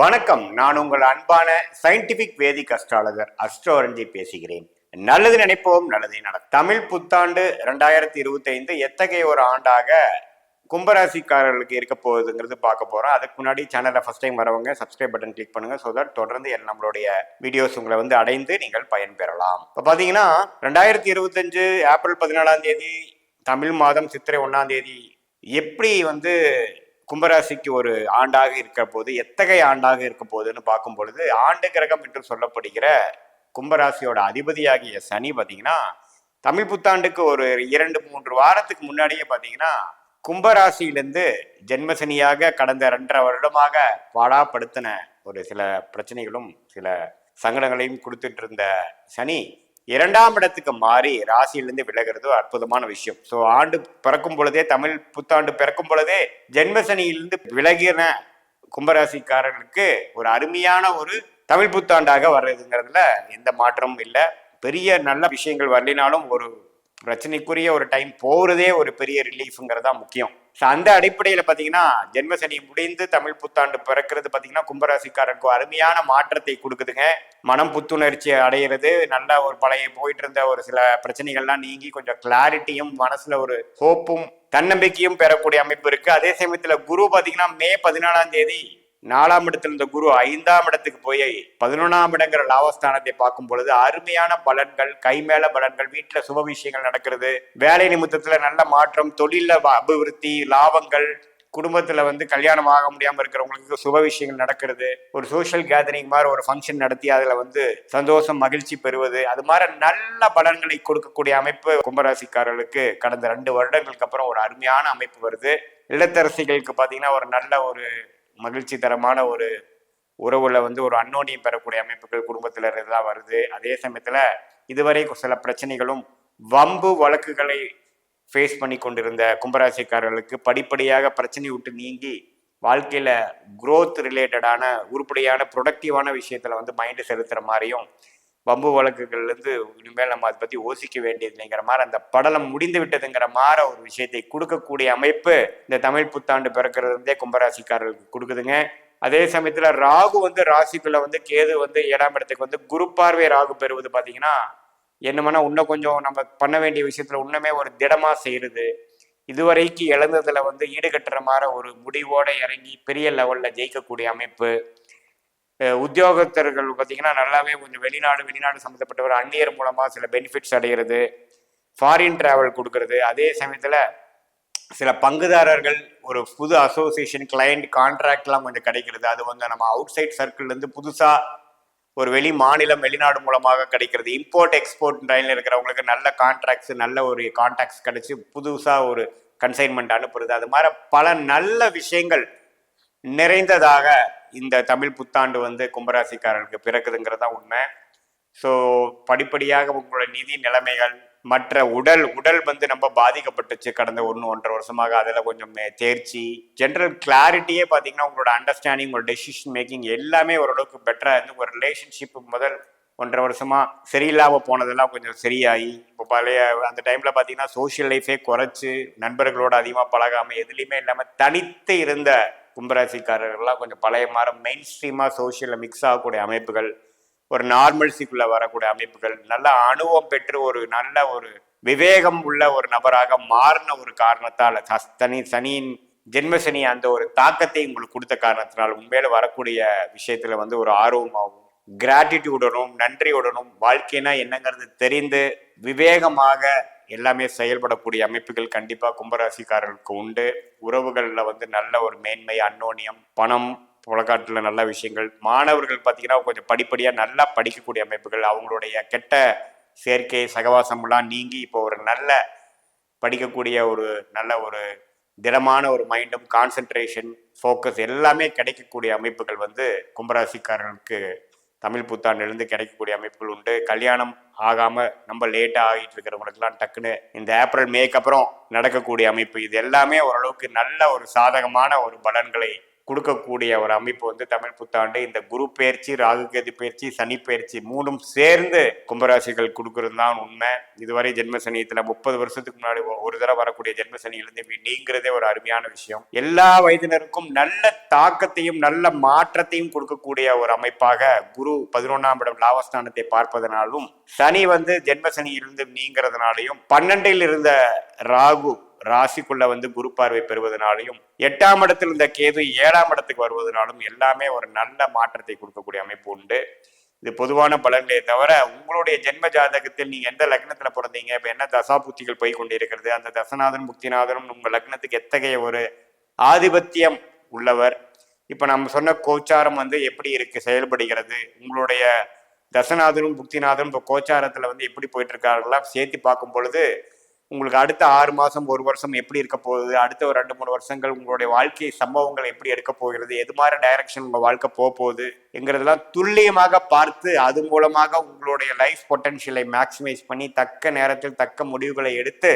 வணக்கம். நான் உங்கள் அன்பான சயின்டிபிக் வேதிக் அஸ்ட்ராலஜர் அஸ்ட்ரோரஞ்சி பேசுகிறேன். நல்லது நினைப்போம் நல்லதே நட தமிழ் புத்தாண்டு ரெண்டாயிரத்தி இருபத்தி ஐந்து எத்தகைய ஒரு ஆண்டாக கும்பராசிக்காரர்களுக்கு இருக்க போகுதுங்கிறது பார்க்க போகிறோம் அதுக்கு முன்னாடி சேனலை ஃபஸ்ட் டைம் வரவங்க சப்ஸ்கிரைப் பட்டன் கிளிக் பண்ணுங்கள் ஸோ தட் தொடர்ந்து நம்மளுடைய வீடியோஸ் உங்களை வந்து அடைந்து நீங்கள் பயன்பெறலாம். இப்போ பார்த்தீங்கன்னா ரெண்டாயிரத்தி இருபத்தஞ்சு ஏப்ரல் பதினாலாம் தேதி தமிழ் மாதம் சித்திரை ஒன்றாம் தேதி எப்படி வந்து கும்பராசிக்கு ஒரு ஆண்டாக இருக்க போது எத்தகைய ஆண்டாக இருக்க போதுன்னு பார்க்கும் பொழுது ஆண்டு கிரகம் என்று சொல்லப்படுகிற கும்பராசியோட அதிபதியாகிய சனி பார்த்தீங்கன்னா தமிழ் புத்தாண்டுக்கு ஒரு இரண்டு மூன்று வாரத்துக்கு முன்னாடியே பார்த்தீங்கன்னா கும்பராசியிலேருந்து ஜென்மசனியாக கடந்த ரெண்டரை வருடமாக பாடாப்படுத்தின ஒரு சில பிரச்சனைகளும் சில சங்கடங்களையும் கொடுத்துட்டு இருந்த சனி இரண்டாம் இடத்துக்கு மாறி ராசியிலிருந்து விலகிறது ஒரு அற்புதமான விஷயம். ஸோ ஆண்டு பிறக்கும் பொழுதே தமிழ் புத்தாண்டு பிறக்கும் பொழுதே ஜென்மசனியிலிருந்து விலகின கும்பராசிக்காரர்களுக்கு ஒரு அருமையான ஒரு தமிழ் புத்தாண்டாக வர்றதுங்கிறதுல எந்த மாற்றமும் இல்லை. பெரிய நல்ல விஷயங்கள் வரலினாலும் ஒரு பிரச்சனைக்குரிய ஒரு டைம் போகிறதே ஒரு பெரிய ரிலீஃப்ங்கிறது தான் முக்கியம். ஸோ அந்த அடிப்படையில் பார்த்தீங்கன்னா ஜென்மசனி முடிந்து தமிழ் புத்தாண்டு பிறக்கிறது பார்த்தீங்கன்னா கும்பராசிக்காரருக்கு அருமையான மாற்றத்தை கொடுக்குதுங்க. மனம் புத்துணர்ச்சி அடையிறது நல்ல ஒரு பழைய போயிட்டு இருந்த ஒரு சில பிரச்சனைகள்லாம் நீங்கி கொஞ்சம் கிளாரிட்டியும் மனசுல ஒரு ஹோப்பும் தன்னம்பிக்கையும் பெறக்கூடிய அமைப்பு இருக்கு. அதே சமயத்தில் குரு பார்த்தீங்கன்னா மே பதினாலாம் தேதி நாலாம் இடத்துல இருந்த குரு ஐந்தாம் இடத்துக்கு போய் பதினொன்றாம் இடங்கிற லாபஸ்தானத்தை பார்க்கும் பொழுது அருமையான பலன்கள் கைமேல பலன்கள் வீட்டில் சுப விஷயங்கள் நடக்கிறது வேலை நிமித்தத்துல நல்ல மாற்றம் தொழில அபிவிருத்தி லாபங்கள் குடும்பத்தில் வந்து கல்யாணம் ஆக முடியாமல் இருக்கிறவங்களுக்கு சுப விஷயங்கள் நடக்கிறது. ஒரு சோஷியல் கேதரிங் மாதிரி ஒரு ஃபங்க்ஷன் நடத்தி அதில் வந்து சந்தோஷம் மகிழ்ச்சி பெறுவது. அது மாதிரி நல்ல பலன்களை கொடுக்கக்கூடிய அமைப்பு கும்பராசிக்காரர்களுக்கு கடந்த ரெண்டு வருடங்களுக்கு அப்புறம் ஒரு அருமையான அமைப்பு வருது. இல்லத்தரசிகளுக்கு பார்த்தீங்கன்னா ஒரு நல்ல ஒரு மகிழ்ச்சி தரமான ஒரு உறவுல வந்து ஒரு அன்னோனியம் பெறக்கூடிய அமைப்புகள் குடும்பத்தில் இருந்துதான் வருது. அதே சமயத்துல இதுவரை சில பிரச்சனைகளும் வம்பு வழக்குகளை ஃபேஸ் பண்ணி கொண்டிருந்த கும்பராசிக்காரர்களுக்கு படிப்படியாக பிரச்சனை விட்டு நீங்கி வாழ்க்கையில குரோத் ரிலேட்டடான உருப்படியான ப்ரொடக்டிவான விஷயத்துல வந்து மைண்டு செலுத்துற மாதிரியும் வம்பு வழக்குகள்லேருந்து இனிமேல் நம்ம அதை பற்றி யோசிக்க வேண்டியதில்லைங்கிற மாதிரி அந்த படலம் முடிந்து விட்டதுங்கிற மாதிரி ஒரு விஷயத்தை கொடுக்கக்கூடிய அமைப்பு இந்த தமிழ் புத்தாண்டு பிறக்கிறது இருந்தே கும்பராசிக்காரர்களுக்கு கொடுக்குதுங்க. அதே சமயத்தில் ராகு வந்து ராசிக்குள்ள வந்து கேது வந்து ஏழாம் இடத்துக்கு வந்து குரு பார்வை ராகு பெறுவது பார்த்தீங்கன்னா என்னமன்னா இன்னும் கொஞ்சம் நம்ம பண்ண வேண்டிய விஷயத்துல இன்னுமே ஒரு திடமா செய்யறது இதுவரைக்கு இழந்ததுல வந்து ஈடுகட்டுற மாதிரி ஒரு முடிவோட இறங்கி பெரிய லெவல்ல ஜெயிக்கக்கூடிய அமைப்பு. உத்தியோகத்தர்கள் பார்த்தீங்கன்னா நல்லாவே கொஞ்சம் வெளிநாடு வெளிநாடு சம்மந்தப்பட்டவர் அந்நியர் மூலமாக சில பெனிஃபிட்ஸ் அடைகிறது ஃபாரின் டிராவல் கொடுக்கறது. அதே சமயத்தில் சில பங்குதாரர்கள் ஒரு புது அசோசியேஷன் கிளைண்ட் கான்ட்ராக்ட்லாம் கொஞ்சம் கிடைக்கிறது. அது வந்து நம்ம அவுட் சைட் சர்க்கிள்லேருந்து புதுசாக ஒரு வெளி மாநிலம் வெளிநாடு மூலமாக கிடைக்கிறது. இம்போர்ட் எக்ஸ்போர்ட் லைனில் இருக்கிறவங்களுக்கு நல்ல கான்ட்ராக்ட்ஸ் நல்ல ஒரு கான்டாக்ட்ஸ் கிடைச்சி புதுசாக ஒரு கன்சைன்மெண்ட் அனுப்புறது. அது மாதிரி பல நல்ல விஷயங்கள் நிறைந்ததாக இந்த தமிழ் புத்தாண்டு வந்து கும்பராசிக்காரர்களுக்கு பிறக்குதுங்கிறது தான் உண்மை. ஸோ படிப்படியாக உங்களோட நிதி நிலைமைகள் மற்ற உடல் உடல் வந்து நம்ம பாதிக்கப்பட்டுச்சு கடந்த ஒன்று ஒன்றரை வருஷமாக. அதில் கொஞ்சம் தேர்ச்சி ஜென்ரல் கிளாரிட்டியே பார்த்தீங்கன்னா உங்களோட அண்டர்ஸ்டாண்டிங் உங்களோட டெசிஷன் மேக்கிங் எல்லாமே ஓரளவுக்கு பெட்டராக இருந்து ஒரு ரிலேஷன்ஷிப் முதல் ஒன்றரை வருஷமாக சரியில்லாமல் போனதெல்லாம் கொஞ்சம் சரியாகி இப்போ பழைய அந்த டைமில் பார்த்தீங்கன்னா சோஷியல் லைஃபே குறைச்சி நண்பர்களோட அதிகமாக பழகாமல் எதுலேயுமே இல்லாமல் தனித்து இருந்த கும்பராசிக்காரர்கள்லாம் கொஞ்சம் பழைய மாதிரி மெயின் ஸ்ட்ரீமாக சோஷியலில் மிக்ஸ் ஆகக்கூடிய அமைப்புகள் ஒரு நார்மல்சிக்குள்ளே வரக்கூடிய அமைப்புகள் நல்ல அனுபவம் பெற்று ஒரு நல்ல ஒரு விவேகம் உள்ள ஒரு நபராக மாறின ஒரு காரணத்தால் சனி தனி சனியின் ஜென்மசனி அந்த ஒரு தாக்கத்தை உங்களுக்கு கொடுத்த காரணத்தினால் உண்மையில வரக்கூடிய விஷயத்துல வந்து ஒரு ஆர்வமாகவும் கிராட்டிடியூடனும் நன்றியுடனும் வாழ்க்கைனா என்னங்கிறது தெரிந்து விவேகமாக எல்லாமே செயல்படக்கூடிய அமைப்புகள் கண்டிப்பாக கும்பராசிக்காரர்களுக்கு உண்டு. உறவுகளில் வந்து நல்ல ஒரு மேன்மை அன்னோனியம் பணம் புலக்காட்டில் நல்ல விஷயங்கள். மாணவர்கள் பார்த்தீங்கன்னா கொஞ்சம் படிப்படியாக நல்லா படிக்கக்கூடிய அமைப்புகள். அவங்களுடைய கெட்ட சேர்க்கை சகவாசம்லாம் நீங்கி இப்போ ஒரு நல்ல படிக்கக்கூடிய ஒரு நல்ல ஒரு திடமான ஒரு மைண்டும் கான்சென்ட்ரேஷன் ஃபோக்கஸ் எல்லாமே கிடைக்கக்கூடிய அமைப்புகள் வந்து கும்பராசிக்காரர்களுக்கு தமிழ் புத்தாண்டிலிருந்து கிடைக்கக்கூடிய அமைப்புகள் உண்டு. கல்யாணம் ஆகாம நம்ம லேட்டாக ஆகிட்டு இருக்கிறவங்களுக்குலாம் டக்குன்னு இந்த ஏப்ரல் மேக்கு அப்புறம் நடக்கக்கூடிய அமைப்பு. இது எல்லாமே ஓரளவுக்கு நல்ல ஒரு சாதகமான ஒரு பலன்களை கொடுக்கக்கூடிய ஒரு அமைப்பு வந்து தமிழ் புத்தாண்டு. இந்த குரு பயிற்சி ராகு கேது பயிற்சி சனி பயிற்சி மூணும் சேர்ந்து கும்பராசிகள் கொடுக்கறது தான் உண்மை. இதுவரை ஜென்ம சனியத்தில் முப்பது வருஷத்துக்கு முன்னாடி ஒரு தடவை வரக்கூடிய ஜென்ம சனியிலிருந்து நீங்கிறதே ஒரு அருமையான விஷயம். எல்லா வயதினருக்கும் நல்ல தாக்கத்தையும் நல்ல மாற்றத்தையும் கொடுக்கக்கூடிய ஒரு அமைப்பாக குரு பதினொன்றாம் இடம் லாபஸ்தானத்தை பார்ப்பதனாலும் சனி வந்து ஜென்ம சனியிலிருந்து நீங்கிறதுனாலையும் பன்னெண்டில் இருந்த ராகு ராசிக்குள்ள வந்து குரு பார்வை பெறுவதனாலையும் எட்டாம் இடத்தில் இந்த கேது ஏழாம் இடத்துக்கு வருவதனாலும் எல்லாமே ஒரு நல்ல மாற்றத்தை கொடுக்கக்கூடிய அமைப்பு உண்டு. இது பொதுவான பலன்களே தவிர உங்களுடைய ஜென்ம ஜாதகத்தில் நீங்க எந்த லக்னத்துல பிறந்தீங்க இப்ப என்ன தசாபுத்திகள் போய் கொண்டிருக்கிறது அந்த தசநாதனும் புக்திநாதனும் உங்க லக்னத்துக்கு எத்தகைய ஒரு ஆதிபத்தியம் உள்ளவர்? இப்ப நம்ம சொன்ன கோச்சாரம் வந்து எப்படி இருக்கு செயல்படுகிறது? உங்களுடைய தசநாதனும் புக்திநாதனும் இப்போ கோச்சாரத்துல வந்து எப்படி போயிட்டு இருக்காங்களா சேர்த்து பார்க்கும் பொழுது உங்களுக்கு அடுத்த ஆறு மாதம் ஒரு வருஷம் எப்படி இருக்க போகுது? அடுத்த ஒரு ரெண்டு மூணு வருஷங்கள் உங்களுடைய வாழ்க்கை சம்பவங்கள் எப்படி எடுக்க போகிறது? எது மாதிரி டைரக்ஷன் உங்கள் வாழ்க்கை போக போகுது? என்கிறதெல்லாம் துல்லியமாக பார்த்து அது மூலமாக உங்களுடைய லைஃப் பொட்டன்ஷியலை மேக்சிமைஸ் பண்ணி தக்க நேரத்தில் தக்க முடிவுகளை எடுத்து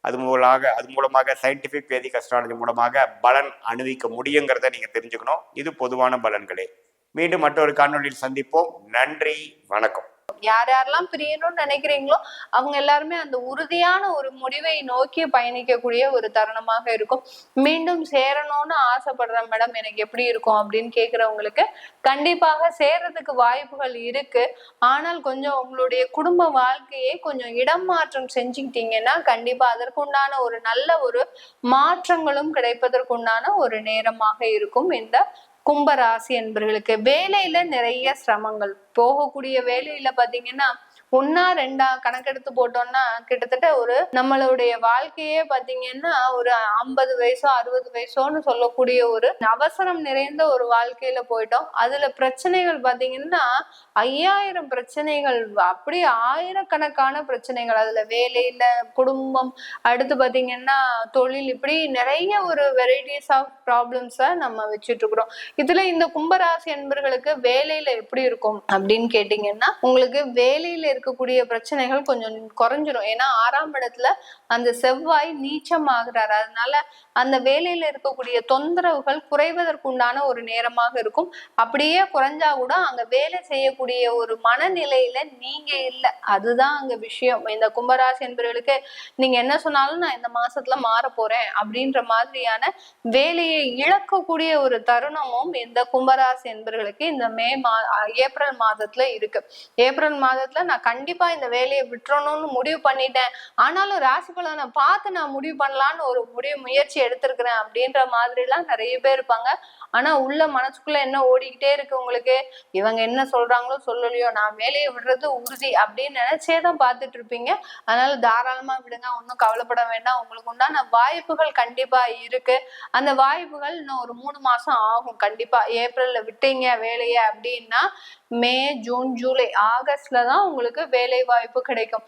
அது மூலமாக அது மூலமாக சயின்டிஃபிக் வேதிக் அஸ்ட்ராலஜி மூலமாக பலன் அணிவிக்க முடியுங்கிறத நீங்கள் தெரிஞ்சுக்கணும். இது பொதுவான பலன்களே. மீண்டும் மற்றொரு காணொலியில் சந்திப்போம். நன்றி வணக்கம். யார் யாரெல்லாம் பிரியணும்னு நினைக்கிறீங்களோ அவங்க எல்லாருமே அந்த உறுதியான ஒரு முடிவை நோக்கி பயணிக்கக்கூடிய ஒரு தருணமாக இருக்கும். மீண்டும் சேரணும்னு ஆசைப்படுறேன் மேடம் எனக்கு எப்படி இருக்கும் அப்படின்னு கேக்குறவங்களுக்கு கண்டிப்பாக சேர்றதுக்கு வாய்ப்புகள் இருக்கு. ஆனால் கொஞ்சம் உங்களுடைய குடும்ப வாழ்க்கையை கொஞ்சம் இடம் மாற்றம் செஞ்சுக்கிட்டீங்கன்னா கண்டிப்பா அதற்குண்டான ஒரு நல்ல ஒரு மாற்றங்களும் கிடைப்பதற்குண்டான ஒரு நேரமாக இருக்கும் இந்த கும்பராசி என்பர்களுக்கு. வேலையில நிறைய சிரமங்கள் போகக்கூடிய வேலையில பாத்தீங்கன்னா ஒன்னா ரெண்டா கணக்கெடுத்து போட்டோம்னா கிட்டத்தட்ட ஒரு நம்மளுடைய வாழ்க்கையே பாத்தீங்கன்னா ஒரு ஐம்பது வயசோ அறுபது வயசோன்னு சொல்லக்கூடிய ஒரு அவசரம் நிறைந்த ஒரு வாழ்க்கையில போயிட்டோம். அதுல பிரச்சனைகள் பாத்தீங்கன்னா ஐயாயிரம் பிரச்சனைகள் அப்படி ஆயிரக்கணக்கான பிரச்சனைகள். அதுல வேலையில குடும்பம் அடுத்து பாத்தீங்கன்னா தொழில் இப்படி நிறைய ஒரு வெரைட்டிஸ் ஆஃப் ப்ராப்ளம்ஸ நம்ம வச்சுட்டு இருக்கிறோம். இதுல இந்த கும்பராசி என்பர்களுக்கு வேலையில எப்படி இருக்கும்? அப்படின்னு கேட்டீங்கன்னா உங்களுக்கு வேலையில இருக்கக்கூடிய பிரச்சனைகள் கொஞ்சம் குறைஞ்சிரும். ஏன்னா ஆறாம் இடத்துல அந்த செவ்வாய் நீச்சம் ஆகுறாரு அதனால அந்த வேலையில இருக்கக்கூடிய தொந்தரவுகள் குறைவதற்குண்டான ஒரு நேரமாக இருக்கும். அப்படியே குறைஞ்சா கூட அங்க வேலை செய்யக்கூடிய ஒரு மனநிலையில நீங்க இல்ல. அதுதான் அங்க விஷயம். இந்த கும்பராசி என்பவர்களுக்கு நீங்க என்ன சொன்னாலும் நான் இந்த மாசத்துல மாற போறேன் அப்படின்ற மாதிரியான வேலையை இழக்கக்கூடிய ஒரு தருணமும் இந்த கும்பராசி என்பவர்களுக்கு இந்த மே மா ஏப்ரல் மாதம் மாதத்துல இருக்கு. ஏப்ரல் மாதத்துல நான் கண்டிப்பா இந்த வேலையை விட்டுறணும்னு முடிவு பண்ணிட்டேன். ஆனாலும் ராசி பலனை பார்த்து நான் முடிவு பண்ணலான்னு ஒரு முடிவு முயற்சி எடுத்திருக்கிறேன் அப்படின்ற மாதிரி எல்லாம் நிறைய பேர் இருப்பாங்க. ஆனா உள்ள மனசுக்குள்ள என்ன ஓடிக்கிட்டே இருக்கு உங்களுக்கு? இவங்க என்ன சொல்றாங்களோ சொல்லலையோ நான் வேலையை விடுறது உறுதி அப்படின்னு நினைச்சே தான் பார்த்துட்டு இருப்பீங்க. அதனால தாராளமா விடுங்க ஒன்றும் கவலைப்பட வேண்டாம். உங்களுக்கு உண்டான வாய்ப்புகள் கண்டிப்பா இருக்கு. அந்த வாய்ப்புகள் இன்னும் ஒரு மூணு மாசம் ஆகும். கண்டிப்பா ஏப்ரல்ல விட்டீங்க வேலையை அப்படின்னா மே ஜூன் ஜூலை ஆகஸ்ட்ல தான் உங்களுக்கு வேலை வாய்ப்பு கிடைக்கும்.